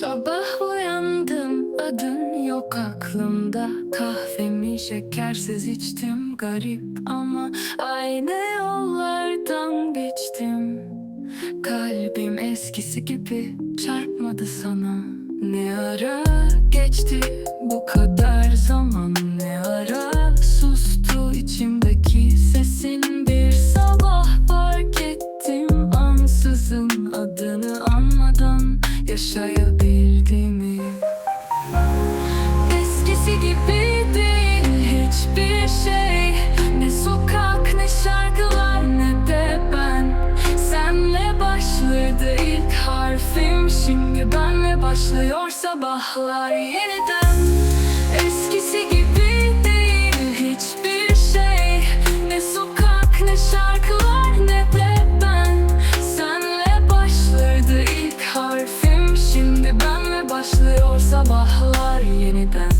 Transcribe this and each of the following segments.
Sabah uyandım adın yok aklımda. Kahvemi şekersiz içtim garip ama Aynı yollardan geçtim. Kalbim eskisi gibi çarpmadı sana. Ne ara geçti bu kadar zaman? Ne ara sustu içimdeki sesin? Bir sabah fark ettim ansızın adını anmadan yaşayabildiğimi başladı ilk harfim. Şimdi benle başlıyor sabahlar. Yeniden Eskisi gibi değil hiçbir şey. Ne sokak ne şarkılar ne de ben. Senle başladı ilk harfim. Şimdi benle başlıyor sabahlar. Yeniden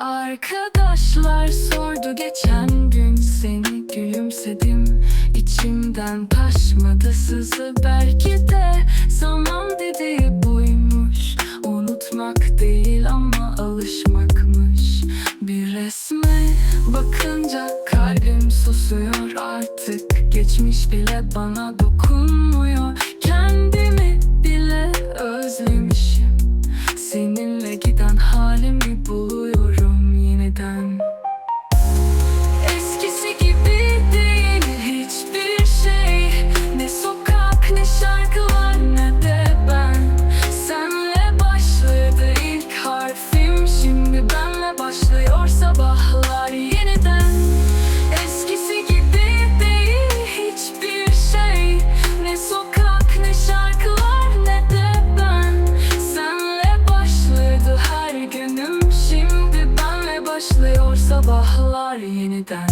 Arkadaşlar sordu geçen gün seni gülümsedim. İçimden taşmadı sızı belki de zaman dediği buymuş. Unutmak değil ama alışmakmış. Bir resme bakınca kalbim susuyor. Artık Geçmiş bile bana dokunmuyor sabahlar yeniden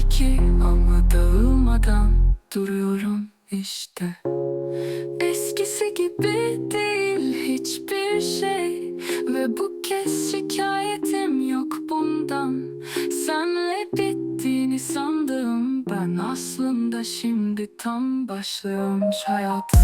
belki Ama dağılmadan duruyorum işte. Eskisi gibi değil hiçbir şey Ve bu kez şikayetim yok bundan. Senle bittiğini sandım ben aslında şimdi tam başlıyormuş hayatım